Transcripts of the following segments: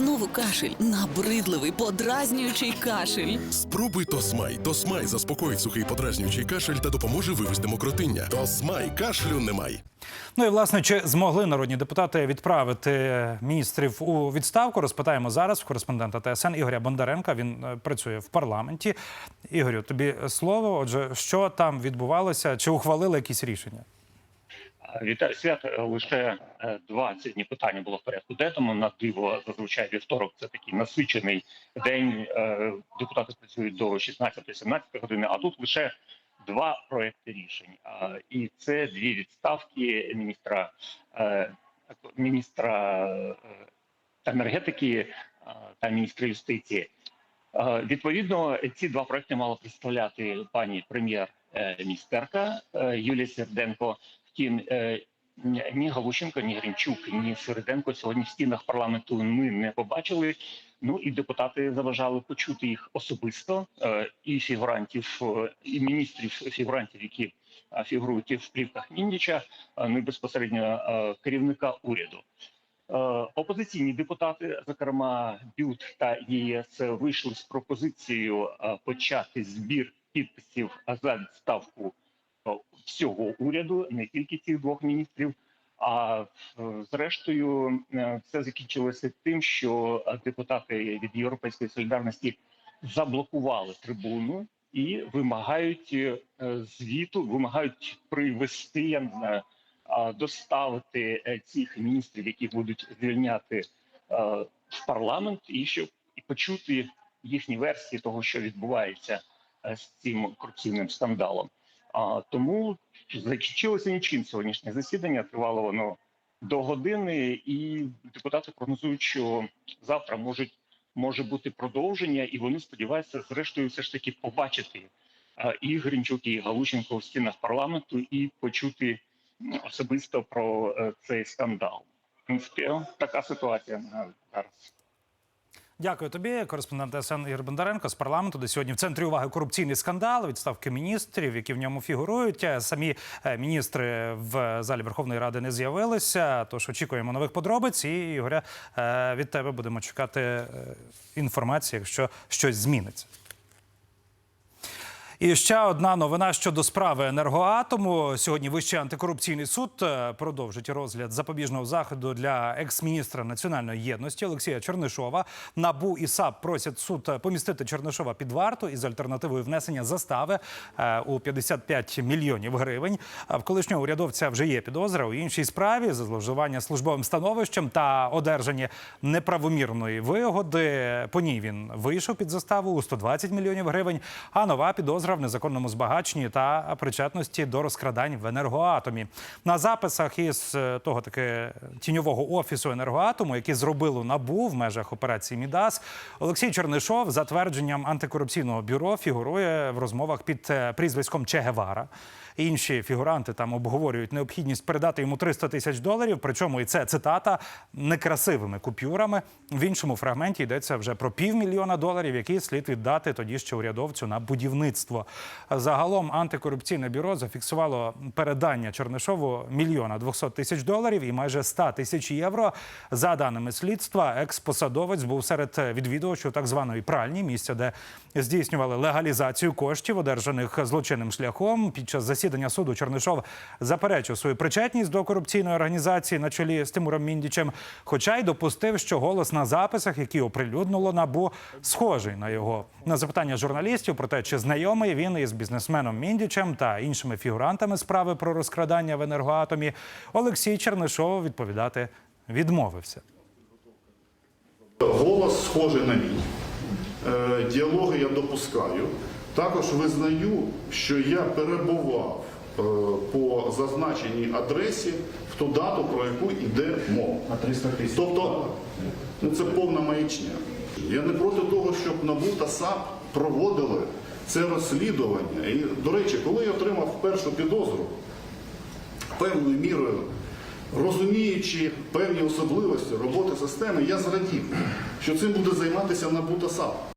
Знову кашель, набридливий, подразнюючий кашель. Спробуй Тосмай. Тосмай заспокоїть сухий подразнюючий кашель та допоможе вивести мокротиння. Тосмай кашлю немає. Ну і власне, чи змогли народні депутати відправити міністрів у відставку? Розпитаємо зараз в кореспондента ТСН Ігоря Бондаренка. Він е, працює в парламенті. Ігорю, тобі слово. Отже, що там відбувалося? Чи ухвалили якісь рішення? Вітаю свят. Лише е, 20 дні питання було в порядку денному. На диво зазвичай вівторок це такий насичений день. Е, Депутати працюють до 16-17 години, а тут лише два проекти рішень. І це дві відставки міністра е, міністра е, енергетики е, та міністра юстиції. Е, Відповідно, ці два проекти мала представляти пані прем'єр-міністерка е, Юлія Серденко. Втім, е, ні Галущенко, ні Гринчук, ні Середенко сьогодні в стінах парламенту ми не побачили. Ну і депутати заважали почути їх особисто е, і фігурантів, е, і міністрів фігурантів, які фігурують в плівках Міндіча, ну і безпосередньо керівника уряду. Опозиційні депутати, зокрема Бют та ЄС, вийшли з пропозицією почати збір підписів за відставку е, всього уряду, не тільки цих двох міністрів. А е, зрештою, е, все закінчилося тим, що депутати від Європейської солідарності заблокували трибуну і вимагають звіту, вимагають привести, я не знаю, доставити цих міністрів, які будуть звільняти в парламент, і щоб і почути їхні версії того, що відбувається з цим корупційним скандалом. А тому закінчилося нічим сьогоднішнє засідання. Тривало воно до години, і депутати прогнозують, що завтра можуть може бути продовження, і вони сподіваються, зрештою, все ж таки побачити і Гринчук, і Галущенко в стінах парламенту, і почути особисто про е, цей скандал. В принципі, така ситуація зараз. Дякую тобі, кореспондент СН Ігор Бондаренко з парламенту, де сьогодні в центрі уваги корупційний скандал, відставки міністрів, які в ньому фігурують. Е, Самі е, міністри в залі Верховної Ради не з'явилися. Тож очікуємо нових подробиць. І Ігоря е, від тебе будемо чекати інформації, якщо щось зміниться. І ще одна новина щодо справи енергоатому. Сьогодні Вищий антикорупційний суд е, продовжить розгляд запобіжного заходу для екс-міністра національної єдності Олексія Чернишова. Набу і САП просять суд помістити Чернишова під варту із альтернативою внесення застави е, у 55 мільйонів гривень. В колишнього урядовця вже є підозра у іншій справі за зловживання службовим становищем та одержання неправомірної вигоди. По ній він вийшов під заставу у 120 мільйонів гривень. А нова підозра в незаконному збагаченні та причетності до розкрадань в енергоатомі. На записах із е, того таки тіньового офісу енергоатому, який зробило набу в межах операції Мідас, Олексій Чернишов за твердженням антикорупційного бюро фігурує в розмовах під е, прізвиськом Че Гевара. Інші фігуранти там обговорюють необхідність передати йому 300 тисяч доларів. Причому і це цитата некрасивими купюрами. В іншому фрагменті йдеться вже про півмільйона доларів, які слід віддати тоді ще урядовцю на будівництво. Загалом антикорупційне бюро зафіксувало передання Чернишову мільйона 200 тисяч доларів і майже 100 тисяч євро. За даними слідства, екс-посадовець був серед відвідувачів так званої пральні місця, де здійснювали легалізацію коштів, одержаних злочинним шляхом. Під час засідання суду Чернишов заперечив свою причетність до корупційної організації на чолі з Тимуром Міндічем, хоча й допустив, що голос на записах, які оприлюднило набу, схожий на його. На запитання журналістів про те, чи знайомий він із бізнесменом Міндічем та іншими фігурантами справи про розкрадання в енергоатомі, Олексій Чернишов відповідати відмовився. Голос схожий на мій. Е, Діалоги я допускаю. Також визнаю, що я перебував е, по зазначеній адресі в ту дату, про яку йде мова. На 300 тисяч. Тобто ну, це повна маячня. Я не проти того, щоб НАБУ та САП проводили це розслідування. І, до речі, коли я отримав першу підозру, певною мірою розуміючи певні особливості роботи системи, я зрадів, що цим буде займатися НАБУ та САП.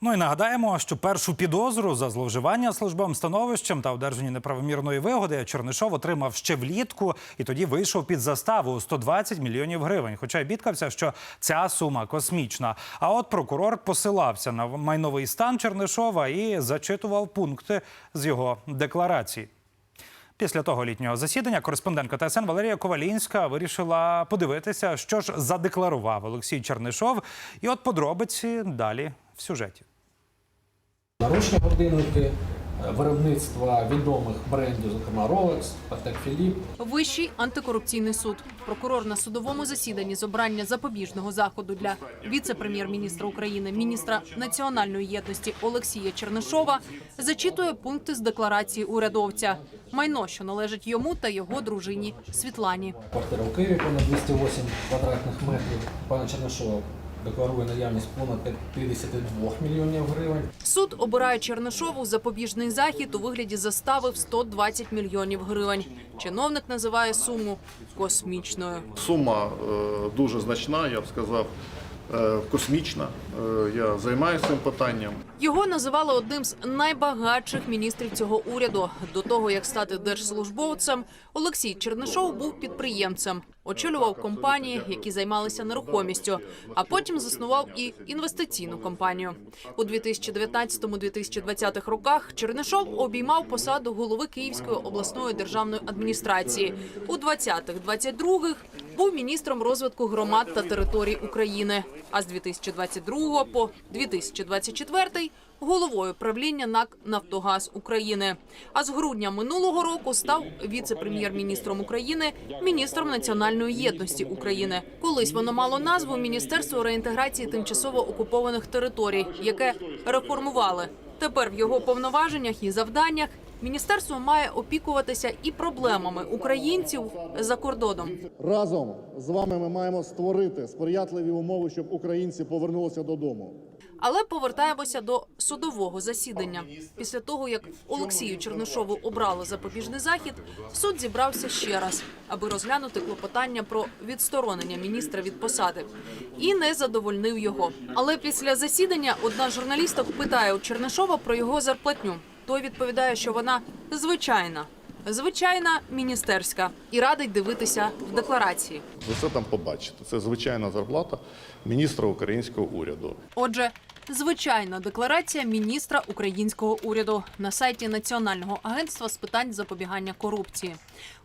Ну і нагадаємо, що першу підозру за зловживання службовим становищем та одержання неправомірної вигоди Чернишов отримав ще влітку і тоді вийшов під заставу у 120 мільйонів гривень. Хоча й бідкався, що ця сума космічна. А от прокурор посилався на майновий стан Чернишова і зачитував пункти з його декларації. Після того літнього засідання кореспондентка ТСН Валерія Ковалінська вирішила подивитися, що ж задекларував Олексій Чернишов. І от подробиці далі в сюжеті. Наручні годинники, е, виробництва відомих брендів, зокрема Rolex, Patek Philippe, Вищий антикорупційний суд. Прокурор на судовому засіданні з обрання запобіжного заходу для віце-прем'єр-міністра України, міністра національної єдності Олексія Чернишова зачитує пункти з декларації урядовця. Майно, що належить йому та його дружині Світлані. квартира у Києві понад 208 квадратних метрів. Пана Чернишова декларує наявність понад 52 мільйонів гривень. Суд обирає Чернишову запобіжний захід у вигляді застави в 120 мільйонів гривень. Чиновник називає суму космічною. Сума е, дуже значна, я б сказав, космічна. Е, я займаюся цим питанням. Його називали одним з найбагатших міністрів цього уряду. До того як стати держслужбовцем, Олексій Чернишов був підприємцем, очолював компанії, які займалися нерухомістю, а потім заснував і інвестиційну компанію. У 2019-2020 роках Чернишов обіймав посаду голови Київської обласної державної адміністрації. У 20-22 був міністром розвитку громад та територій України. А з 2022 по 2024 головою правління НАК Нафтогаз України. А з грудня минулого року став віце-прем'єр-міністром України, міністром національної єдності України. Колись воно мало назву Міністерство реінтеграції тимчасово окупованих територій, яке реформували. Тепер в його повноваженнях і завданнях міністерство має опікуватися і проблемами українців за кордоном. Разом з вами ми маємо створити сприятливі умови, щоб українці повернулися додому. Але повертаємося до судового засідання. Після того, як Олексію Чернишову обрали запобіжний захід, суд зібрався ще раз, аби розглянути клопотання про відсторонення міністра від посади, і не задовольнив його. Але після засідання одна журналісток питає у Чернишова про його зарплатню. Той відповідає, що вона звичайна, звичайна міністерська, і радить дивитися в декларації. Ви це там побачите. Це звичайна зарплата міністра українського уряду. Отже, звичайна декларація міністра українського уряду на сайті Національного агентства з питань запобігання корупції.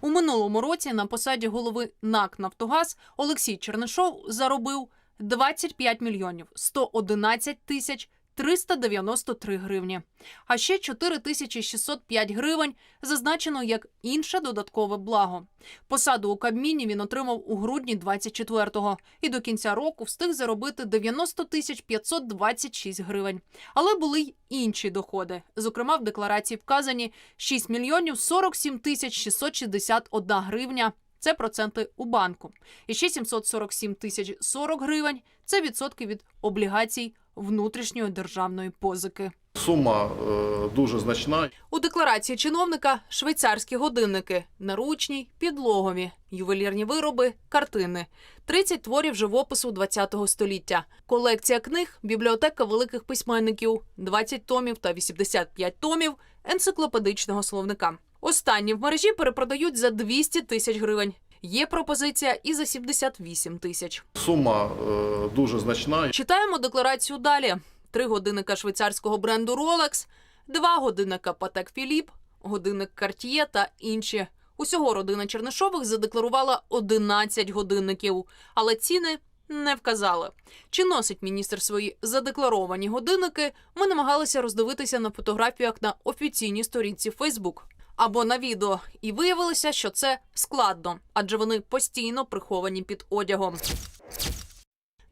У минулому році на посаді голови НАК Нафтогаз Олексій Чернишов заробив 25 мільйонів 111 тисяч 393 гривні. А ще 4605 гривень зазначено як інше додаткове благо. Посаду у Кабміні він отримав у грудні 24-го і до кінця року встиг заробити 90 тисяч 526 гривень. Але були й інші доходи. Зокрема, в декларації вказані 6 мільйонів 47 тисяч 661 гривня. Це проценти у банку. І ще 747 тисяч 40 гривень – це відсотки від облігацій внутрішньої державної позики. Сума е, дуже значна. У декларації чиновника швейцарські годинники, наручні, підлогові, ювелірні вироби, картини, 30 творів живопису ХХ століття, колекція книг, бібліотека великих письменників, 20 томів та 85 томів енциклопедичного словника. Останні в мережі перепродають за 200 тисяч гривень. Є пропозиція і за 78 тисяч. Сума е, дуже значна. Читаємо декларацію далі: три годинника швейцарського бренду Rolex, два годинника Patek Philippe, годинник Cartier та інші. Усього родина Чернишових задекларувала 11 годинників, але ціни не вказали. Чи носить міністр свої задекларовані годинники? Ми намагалися роздивитися на фотографіях на офіційній сторінці Facebook. Або на відео, і виявилося, що це складно, адже вони постійно приховані під одягом.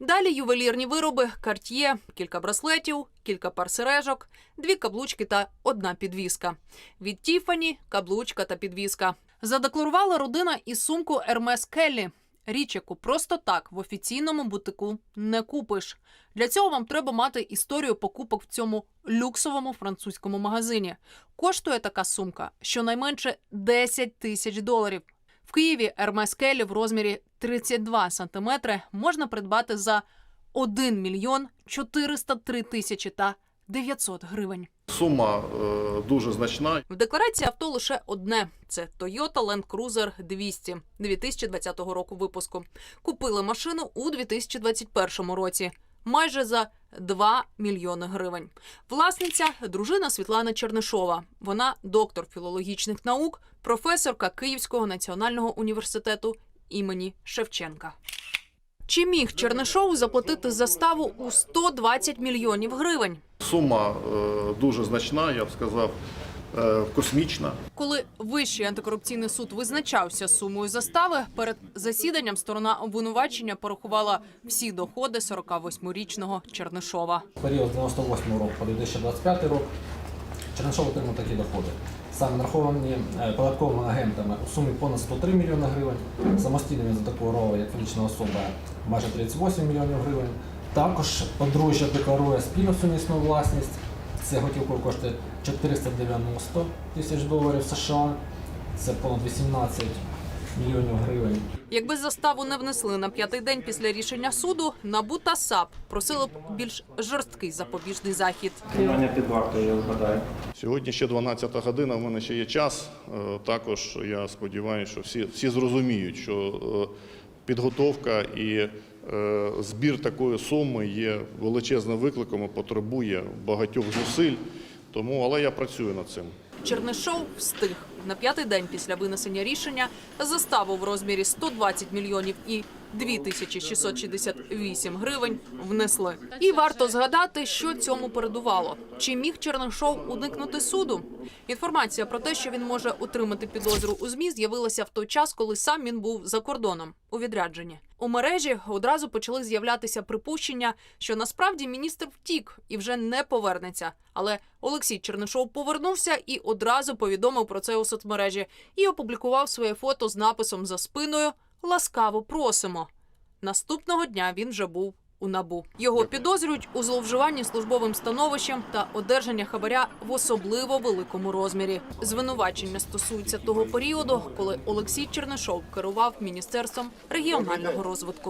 Далі ювелірні вироби, карт'є, кілька браслетів, кілька пар сережок, дві каблучки та одна підвіска. Від Тіфані каблучка та підвіска. Задекларувала родина і сумку Hermes Келлі. Річ, яку просто так в офіційному бутику не купиш. Для цього вам треба мати історію покупок в цьому люксовому французькому магазині. Коштує така сумка щонайменше 10 тисяч доларів. В Києві Hermes Келлі в розмірі 32 сантиметри можна придбати за 1 мільйон 403 тисячі та 900 гривень. Сума е, дуже значна. В декларації авто лише одне: це Toyota Land Cruiser 200 2020 року випуску. Купили машину у 2021 році. Майже за 2 мільйони гривень. Власниця дружина Світлана Чернишова. Вона доктор філологічних наук, професорка Київського національного університету імені Шевченка. Чи міг Чернишов заплатити заставу у 120 мільйонів гривень? Сума е, дуже значна, я б сказав, е, космічна. Коли Вищий антикорупційний суд визначався сумою застави, перед засіданням сторона обвинувачення порахувала всі доходи 48-річного Чернишова. Період з 98 року по 2025 рік Чернишов отримав такі доходи. Саме нараховані е, податковими агентами у сумі понад 103 мільйони гривень, самостійно він задекларував як фізична особа майже 38 мільйонів гривень. Також подружжя декларує спільну сумісну власність. Це готівкою коштує 490 тисяч доларів США. Це понад 18 мільйонів гривень. Якби заставу не внесли на п'ятий день після рішення суду, НАБУ та САП просили б більш жорсткий запобіжний захід. Тримання під вартою, я вгадаю. Сьогодні ще 12 година, в мене ще є час. Е, Також я сподіваюся, що всі, всі зрозуміють, що е, підготовка і збір такої суми є величезним викликом і потребує багатьох зусиль. Тому, але я працюю над цим. Чернишов встиг на п'ятий день після винесення рішення заставу в розмірі 120 мільйонів і 2668 гривень внесли. І варто згадати, що цьому передувало. Чи міг Чернишов уникнути суду? Інформація про те, що він може отримати підозру у змі, з'явилася в той час, коли сам він був за кордоном у відрядженні. У мережі одразу почали з'являтися припущення, що насправді міністр втік і вже не повернеться. Але Олексій Чернишов повернувся і одразу повідомив про це у соцмережі і опублікував своє фото з написом за спиною Ласкаво просимо. Наступного дня він вже був у набу. Його підозрюють у зловживанні службовим становищем та одержання хабаря в особливо великому розмірі. Звинувачення стосуються того періоду, коли Олексій Чернишов керував міністерством регіонального розвитку.